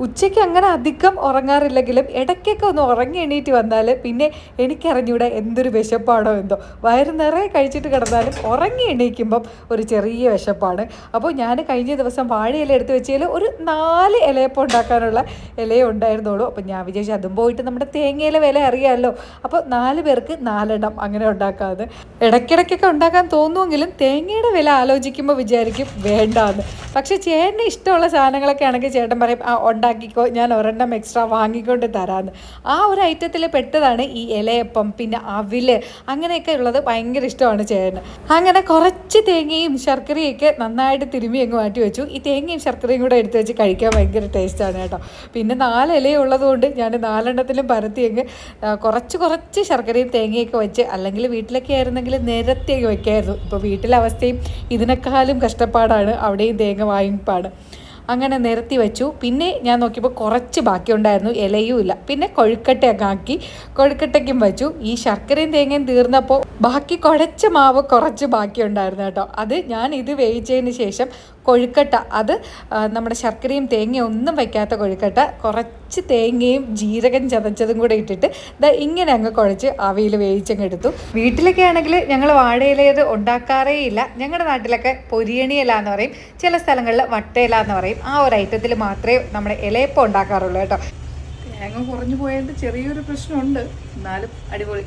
ഉച്ചയ്ക്ക് അങ്ങനെ അധികം ഉറങ്ങാറില്ലെങ്കിലും ഇടയ്ക്കൊക്കെ ഒന്ന് ഉറങ്ങി എണീറ്റ് വന്നാൽ പിന്നെ എനിക്കറിഞ്ഞൂടെ എന്തൊരു വിശപ്പാണോ എന്തോ. വയറ് നിറയെ കഴിച്ചിട്ട് കിടന്നാലും ഉറങ്ങി എണീക്കുമ്പം ഒരു ചെറിയ വിശപ്പാണ്. അപ്പോൾ ഞാൻ കഴിഞ്ഞ ദിവസം വാഴയില എടുത്ത് വെച്ചതിൽ ഒരു നാല് ഇലയപ്പം ഉണ്ടാക്കാനുള്ള ഇലയേ ഉണ്ടായിരുന്നുള്ളൂ. അപ്പോൾ ഞാൻ വിചാരിച്ചു അതും പോയിട്ട് നമ്മുടെ തേങ്ങയിലെ വില അറിയാമല്ലോ. അപ്പോൾ നാല് പേർക്ക് നാലെണ്ണം അങ്ങനെ ഉണ്ടാക്കാതെ ഇടയ്ക്കിടയ്ക്കൊക്കെ ഉണ്ടാക്കാൻ തോന്നുമെങ്കിലും തേങ്ങയുടെ വില ആലോചിക്കുമ്പോൾ വിചാരിക്കും വേണ്ടാന്ന്. പക്ഷേ ചേട്ടന് ഇഷ്ടമുള്ള സാധനങ്ങളൊക്കെ ആണെങ്കിൽ ചേട്ടൻ പറയും ആ ഉണ്ടാക്കിക്കോ ഞാൻ ഒരെണ്ണം എക്സ്ട്രാ വാങ്ങിക്കൊണ്ട് തരാമെന്ന് ആ ഒരു ഐറ്റത്തിൽ പെട്ടതാണ് ഈ ഇലയപ്പം പിന്നെ അവിൽ അങ്ങനെയൊക്കെ ഉള്ളത് ഭയങ്കര ഇഷ്ടമാണ് ചേട്ടന്. അങ്ങനെ കുറച്ച് തേങ്ങയും ശർക്കരയൊക്കെ നന്നായിട്ട് തിരുമ്മി അങ്ങ് മാറ്റി വെച്ചു. ഈ തേങ്ങയും ശർക്കരയും കൂടെ എടുത്ത് വെച്ച് കഴിക്കാൻ ഭയങ്കര ടേസ്റ്റാണ് കേട്ടോ. പിന്നെ നാല് ഇലയും ഉള്ളതുകൊണ്ട് ഞാൻ നാലെണ്ണത്തിലും പരത്തി അങ്ങ് കുറച്ച് കുറച്ച് ശർക്കരയും തേങ്ങയൊക്കെ വെച്ച് അല്ലെങ്കിൽ വീട്ടിലൊക്കെ ആയിരുന്നെങ്കിൽ നിരത്തിയൊക്കെ വെക്കായിരുന്നു. ഇപ്പോൾ വീട്ടിലെ അവസ്ഥയും ഇതിനേക്കാളും കഷ്ടപ്പാടാണ് അവിടെയും തേങ്ങ വാങ്ങിപ്പാണ്. അങ്ങനെ നിരത്തി വെച്ചു. പിന്നെ ഞാൻ നോക്കിയപ്പോൾ കുറച്ച് ബാക്കിയുണ്ടായിരുന്നു. ഇലയും ഇല്ല. പിന്നെ കൊഴുക്കട്ടയൊക്കെ ആക്കി കൊഴുക്കട്ടയ്ക്കും വെച്ചു. ഈ ശർക്കരയും തേങ്ങയും തീർന്നപ്പോൾ ബാക്കി കുഴച്ച മാവ് കുറച്ച് ബാക്കിയുണ്ടായിരുന്നു കേട്ടോ. അത് ഞാൻ ഇത് വേവിച്ചതിന് ശേഷം കൊഴുക്കട്ട അത് നമ്മുടെ ശർക്കരയും തേങ്ങയും ഒന്നും വയ്ക്കാത്ത കൊഴുക്കട്ട കുറച്ച് തേങ്ങയും ജീരകം ചതച്ചതും കൂടെ ഇട്ടിട്ട് ദാ ഇങ്ങനെ അങ്ങ് കുഴച്ച് അവയിൽ വേവിച്ചങ്ങ് എടുത്തു. വീട്ടിലൊക്കെ ആണെങ്കിൽ ഞങ്ങൾ വാഴയിലേത് ഉണ്ടാക്കാറേ ഇല്ല ഞങ്ങളുടെ നാട്ടിലൊക്കെ പൊരിയണിയില എന്ന് പറയും ചില സ്ഥലങ്ങളിൽ വട്ടയില എന്ന് പറയും. ആ ഒരു ഐറ്റത്തിൽ മാത്രമേ നമ്മുടെ ഇലയപ്പം ഉണ്ടാക്കാറുള്ളൂ കേട്ടോ. തേങ്ങ കുറഞ്ഞു പോയത് ചെറിയൊരു പ്രശ്നമുണ്ട്. എന്നാലും അടിപൊളി.